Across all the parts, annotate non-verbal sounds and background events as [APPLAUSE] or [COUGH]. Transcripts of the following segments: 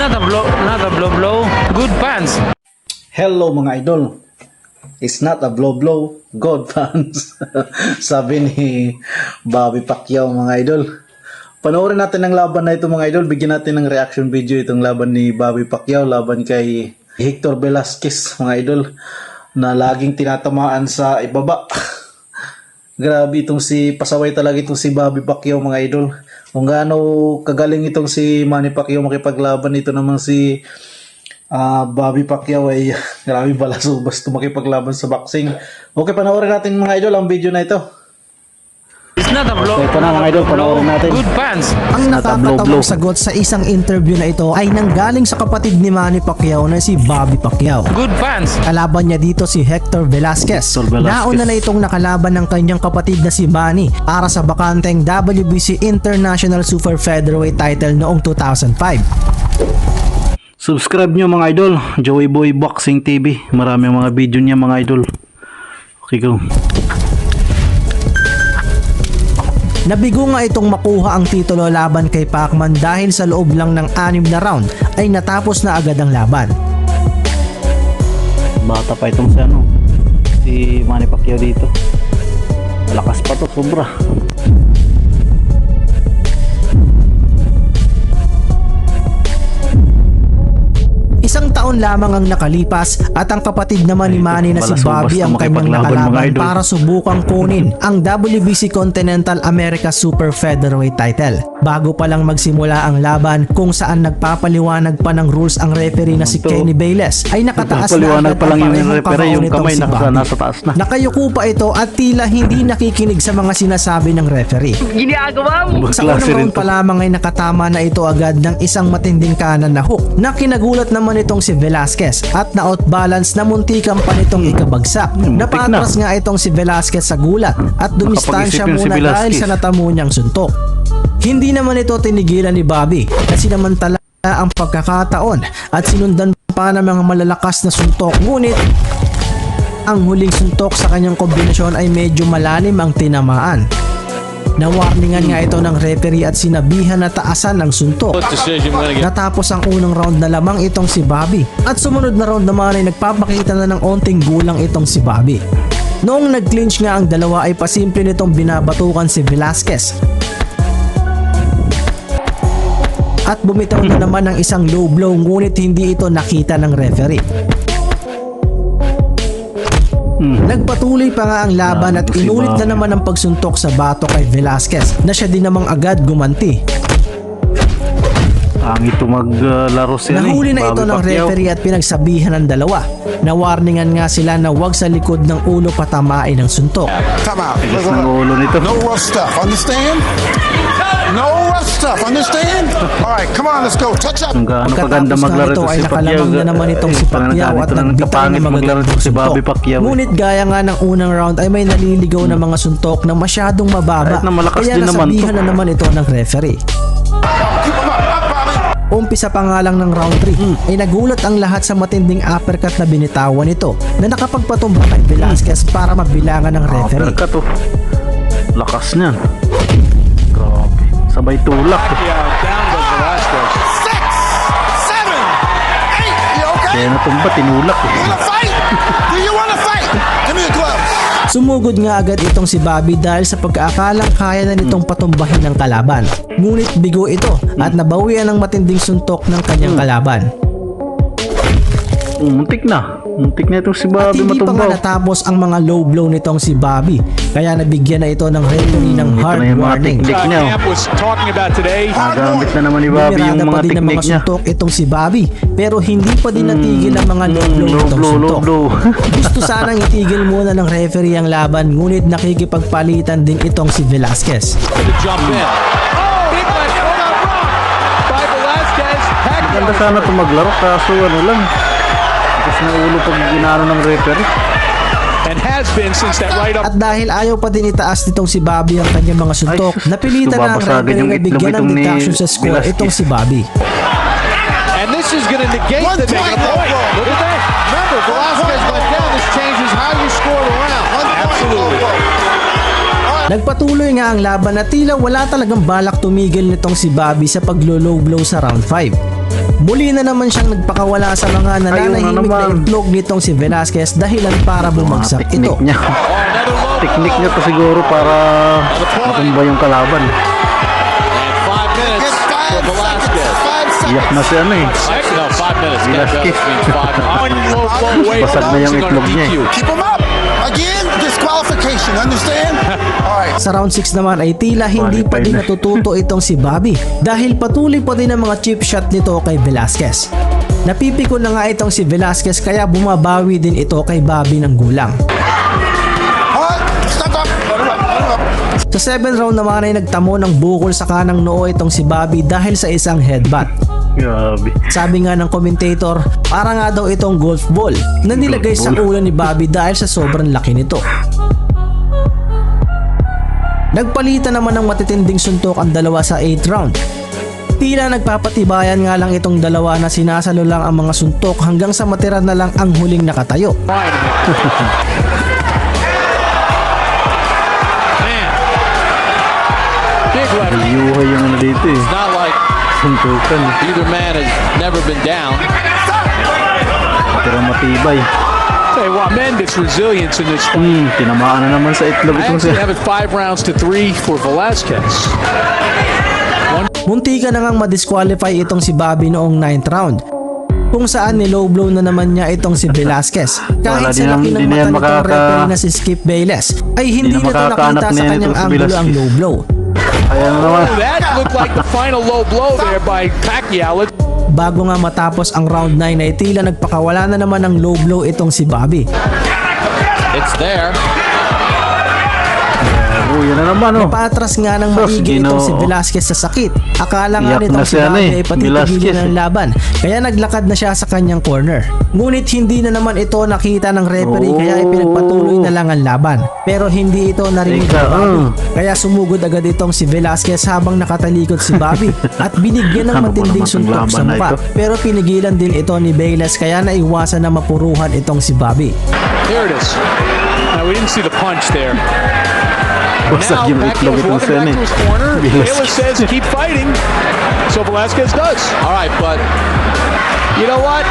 not blow, not blow blow. Good pants. Hello mga idol. It's not a blow blow, God fans. [LAUGHS] Sabi ni Bobby Pacquiao mga idol. Panoorin natin ang laban na ito mga idol. Bigyan natin ng reaction video itong laban ni Bobby Pacquiao laban kay Hector Velasquez mga idol na laging tinatamaan sa ibaba. [LAUGHS] Grabe itong si pasaway talaga itong si Bobby Pacquiao mga idol. Kung gaano kagaling itong si Manny Pacquiao makipaglaban ito naman si Ah, Bobby Pacquiao ay [LAUGHS] grabe balaso basta makipaglaban sa boxing. Okay, panoorin natin mga idol ang video na ito. Blow. Okay, ito na, mga idol, panoorin natin. Good pants. Ang nakakatawang sagot sa isang interview na ito ay nanggaling sa kapatid ni Manny Pacquiao na si Bobby Pacquiao. Good pants. Kalaban niya dito si Hector Velasquez. Hector Velasquez. Nauna na itong nakalaban ng kanyang kapatid na si Manny para sa bakanteng WBC International Super Featherweight title noong 2005. Subscribe nyo mga idol, Joey Boy Boxing TV. Marami ang mga video niya mga idol. Okay, go. Nabigo nga itong makuha ang titulo laban kay Pacman dahil sa loob lang ng anim na round ay natapos na agad ang laban. Bata pa itong si ano, si Manny Pacquiao dito. Malakas pa to, sobra. Taon lamang ang nakalipas at ang kapatid naman ni Manny na si Bobby ang kanyang nakalaban para subukang kunin ang WBC Continental America Super Featherweight title. Bago pa lang magsimula ang laban kung saan nagpapaliwanag pa ng rules ang referee na si Ito. Kenny Bayless ay nakataas na agad pa lang ang yung referee, yung kamay si nasa, Bobby. nasa taas na. Nakayuko pa ito at tila hindi nakikinig sa mga sinasabi ng referee. Ibang Sa klase unang round pa lamang ay nakatama na ito agad ng isang matinding kanan na hook na kinagulat naman itong si Velasquez at na-outbalance na muntikan pa nitong ikabagsak. Hmm, muntik Napatras nga itong si Velasquez sa gulat at dumistansya yun si muna dahil sa natamo niyang suntok. Hindi naman ito tinigilan ni Bobby kasi namantala ang pagkakataon at sinundan pa ng mga malalakas na suntok ngunit ang huling suntok sa kanyang kombinasyon ay medyo malalim ang tinamaan. Nawarningan nga ito ng referee at sinabihan na taasan ang suntok. Natapos ang unang round na lamang itong si Bobby at sumunod na round naman ay nagpapakita na ng onting gulang itong si Bobby. Noong nag-clinch nga ang dalawa ay pasimple nitong binabatukan si Velasquez at bumitaw na naman ng isang low blow ngunit hindi ito nakita ng referee. Nagpatuloy pa nga ang laban at inulit na naman ang pagsuntok sa bato kay Velasquez na siya din namang agad gumanti. Pangit ito maglaro sila. Nahuli na ito ng referee at pinagsabihan ng dalawa. Nawarningan nga sila na huwag sa likod ng ulo patamain ng suntok. Come out. Tigas ng ulo nito. No rough stuff. Understand? No rough stuff. Understand? All right, come on, let's go. Touch up. Kung gaano kaganda maglaro nito ito ay si Pacquiao. nakalamang na naman itong si Eh, Pacquiao at na nagbitaw nagkapangit ng maglaro ito si Bobby. Pacquiao. eh. Ngunit gaya nga ng unang round ay may naliligaw na mga suntok na masyadong mababa. Kahit na malakas Kaya din naman to. nasabihan na naman ito ng referee. Umpisa pa nga lang ng round 3 Hmm. ay nagulat ang lahat sa matinding uppercut na binitawan nito na nakapagpatumba kay Velasquez para mabilangan ng referee. Uppercut to. Lakas niyan. Grabe. Sabay tulak. eh. Kaya natumba, tinulak. eh. [LAUGHS] Sumugod nga agad itong si Bobby dahil sa pagkaakalang kaya na nitong patumbahin ng kalaban. Ngunit bigo ito at nabawian ng matinding suntok ng kanyang kalaban. Mm, Muntik na. Muntik na itong si At Bobby hindi pa nga matumbaw. natapos ang mga low blow nitong si Bobby kaya nabigyan na ito ng referee ng Ito hard na yung mga warning. teknik niya. oh. Camp was talking about today. Nagamit na naman ni Bobby yung mga teknik mga niya. suntok itong si Bobby pero hindi pa din natigil ang mga low blow Low nitong blow, low suntok. blow. [LAUGHS] Gusto sanang itigil muna ng referee ang laban ngunit nakikipagpalitan din itong si Velasquez. to jump in. Oh, Velasquez. Ganda sana ito maglaro kaso ano lang. Tapos na ulo pag ginano ng referee. And has been since that right up. At dahil ayaw pa din itaas nitong si Bobby ang kanyang mga suntok, Ay, napilitan na ang referee na bigyan ng deduction sa score itong si Bobby. And this is going to negate One the negative point. Look at that. Remember, Velasquez went down. This changes how you score the round. Absolutely. Nagpatuloy nga ang laban na tila wala talagang balak tumigil nitong si Bobby sa paglo-low blow sa round 5. Muli na naman siyang nagpakawala sa mga nananahimik na naman. itlog nitong si Velasquez dahilan para bumagsak ito. Teknik niya. Teknik niya to siguro para matumba yung kalaban. Iyak na si ano eh. Velasquez. [LAUGHS] Basag na yung itlog niya eh. Disqualification. Understand? [LAUGHS] All right. Sa round 6 naman ay tila hindi pa din na. natututo itong si Bobby dahil patuloy pa din ang mga chip shot nito kay Velasquez. Napipiko na nga itong si Velasquez kaya bumabawi din ito kay Bobby ng gulang. Sa 7th round naman ay nagtamo ng bukol sa kanang noo itong si Bobby dahil sa isang headbutt. Grabe. Sabi nga ng commentator, para nga daw itong golf ball na nilagay sa ulo ni Bobby dahil sa sobrang laki nito. Nagpalitan naman ng matitinding suntok ang dalawa sa 8th round. Tila nagpapatibayan nga lang itong dalawa na sinasalo lang ang mga suntok hanggang sa matira na lang ang huling nakatayo. Yuhay yung ano dito eh. It's not like Suntukan. either man has never been down. Pero matibay. Tell you what, tremendous resilience in this fight. Tinamaan na naman sa itlog I itong si... actually have it five rounds to three for Velasquez. Munti ka na ngang madisqualify itong si Bobby noong 9th round. Kung saan nilow blow na naman niya itong si Velasquez. [LAUGHS] Wala, Kahit di sa na- laki ng mata nitong makaka- referee na si Skip Bayless ay hindi na nito makakaanak nakita na sa yan kanyang angulo ang low blow. Kaya na naman. That looked like the final low blow there by Pacquiao. Bago nga matapos ang round 9 ay tila nagpakawala na naman ng low blow itong si Bobby. It's there. Oh, yan na naman oh. Paatras nga ng maigi Ginoo. itong si Velasquez sa sakit. Akala nga nitong si siya na Bobby eh, ay patitigilin ng eh. laban. Kaya naglakad na siya sa kanyang corner. Ngunit hindi na naman ito nakita ng referee Oh. kaya ipinagpatuloy na lang ang laban. Pero hindi ito narinig Teka, ni Bobby. ah. Kaya sumugod agad itong si Velasquez habang nakatalikod si Bobby [LAUGHS] at binigyan ng Ano matinding naman suntok sa mukha. Pero pinigilan din ito ni Bayless kaya naiwasan na mapuruhan itong si Bobby. Here it is. Now, we didn't see the punch there. Now, yung itlog itong walking si back to his corner. [LAUGHS] Velasquez. Says keep fighting. So Velasquez does. All right, but You know what?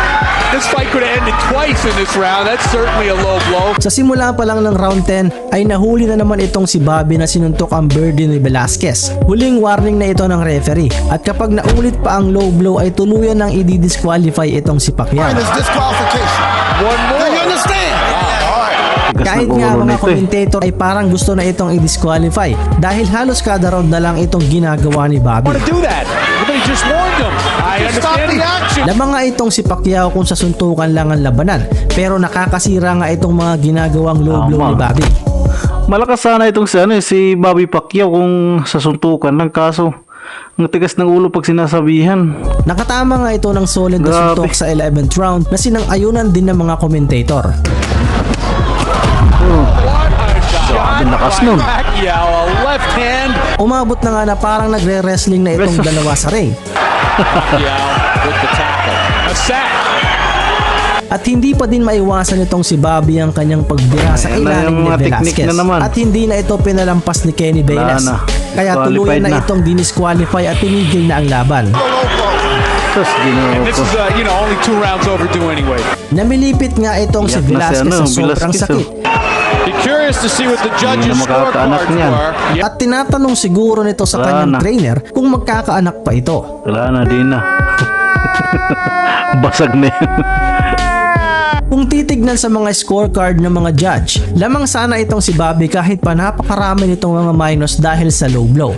This fight could have ended twice in this round. That's certainly a low blow. Sa simula pa lang ng round 10 ay nahuli na naman itong si Bobby na sinuntok ang birdie ni Velasquez. Huling warning na ito ng referee at kapag naulit pa ang low blow ay tuluyan nang i-disqualify itong si Pacquiao. Tigas Kahit ng nga mga nito eh. commentator ay parang gusto na itong i-disqualify dahil halos kada round na lang itong ginagawa ni Bobby. to do that. But he just warned him. I Stop understand. the action. Lamang nga itong si Pacquiao kung sa suntukan lang ang labanan pero nakakasira nga itong mga ginagawang low blow ni Bobby. Malakas sana itong si, ano, eh, si Bobby Pacquiao kung sa suntukan lang kaso ang tigas ng ulo pag sinasabihan. Nakatama nga ito ng solid na suntok sa 11th round na sinang-ayunan din ng mga komentator. Lakas nun. Pacquiao. A left hand. Umabot na nga na parang nagre-wrestling na itong dalawa sa ring. Pacquiao with the tackle. A sack. At hindi pa din maiwasan itong si Bobby ang kanyang pagbira sa ilalim ni Velasquez. na naman. At hindi na ito pinalampas ni Kenny Bayless. na. Kaya tuluyan na, na. itong dinisqualify at tinigil na ang laban. Sus, this ko. is, uh, you know, only two rounds overdue anyway. Namilipit nga itong si Iyak na si Velasquez ano, sa sobrang Velasquez, sakit. Be curious to see what the judges' scorecards were. At tinatanong siguro nito sa Wala kanyang na. trainer kung magkakaanak pa ito. Wala na, di na. [LAUGHS] Basag na yun. Kung titignan sa mga scorecard ng mga judge, lamang sana itong si Bobby kahit pa napakarami nitong mga minus dahil sa low blow.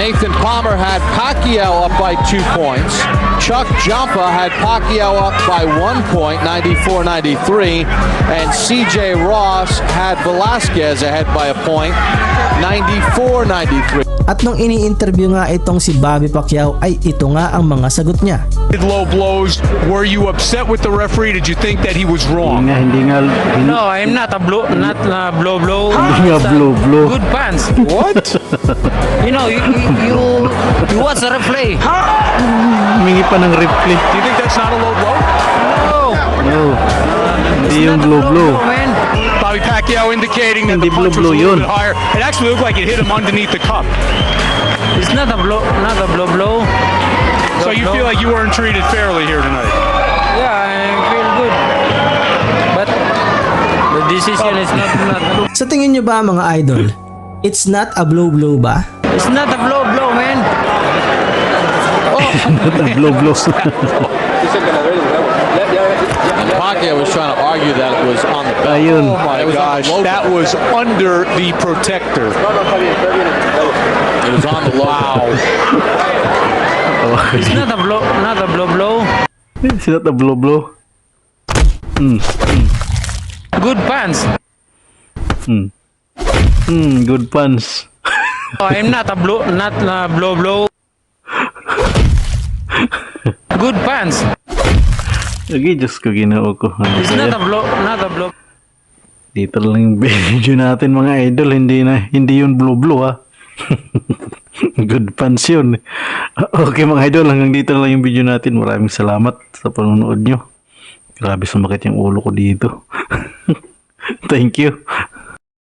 Nathan Palmer had Pacquiao up by two points. Chuck Jumpa had Pacquiao up by one point, 94-93. And CJ Ross had Velasquez ahead by a point, 94-93. At nung ini-interview nga itong si Bobby Pacquiao ay ito nga ang mga sagot niya. Did low blows. Were you upset with the referee? Did you think that he was Hindi wrong? nga, hindi nga, hindi, No, I'm not a blow, not a blow blow. hindi nga blow blow. Good pants. What? [LAUGHS] You know, you you you watch the replay. Humingi pa ng replay. Do you think that's not a low blow? No, No, hindi yung blow blow. man. Bobby Pacquiao indicating that Hindi the punch was a little yun. bit higher. It actually looked like it hit him underneath the cup. It's not a blow, not a blow blow. So So you blow. feel like you weren't treated fairly here tonight? Yeah, I feel good. But the decision is not, not Sa tingin nyo ba mga idol, it's not a blow-blow ba? it's not a blow blow, man. [LAUGHS] blow blow. Oh. [LAUGHS] And Pacquiao was trying to argue that it was on the belt. Ayun. Oh my gosh, that was under the protector. It was on the wow. [LAUGHS] It's not a blow, not a blow blow. It's not a blow blow. Good pants. Hmm, good puns. Oh, I'm not a blow, not a blow blow. Good pants. Lagi, Diyos ko, ginoo ko. Ano It's not a blow, not a blow. Dito lang yung [LAUGHS] video natin mga idol. Hindi na, hindi yun blue-blue ha. [LAUGHS] Good fans. Okay mga idol, hanggang dito lang yung video natin. Maraming salamat sa panonood nyo. Grabe sumakit yung ulo ko dito. [LAUGHS] Thank you.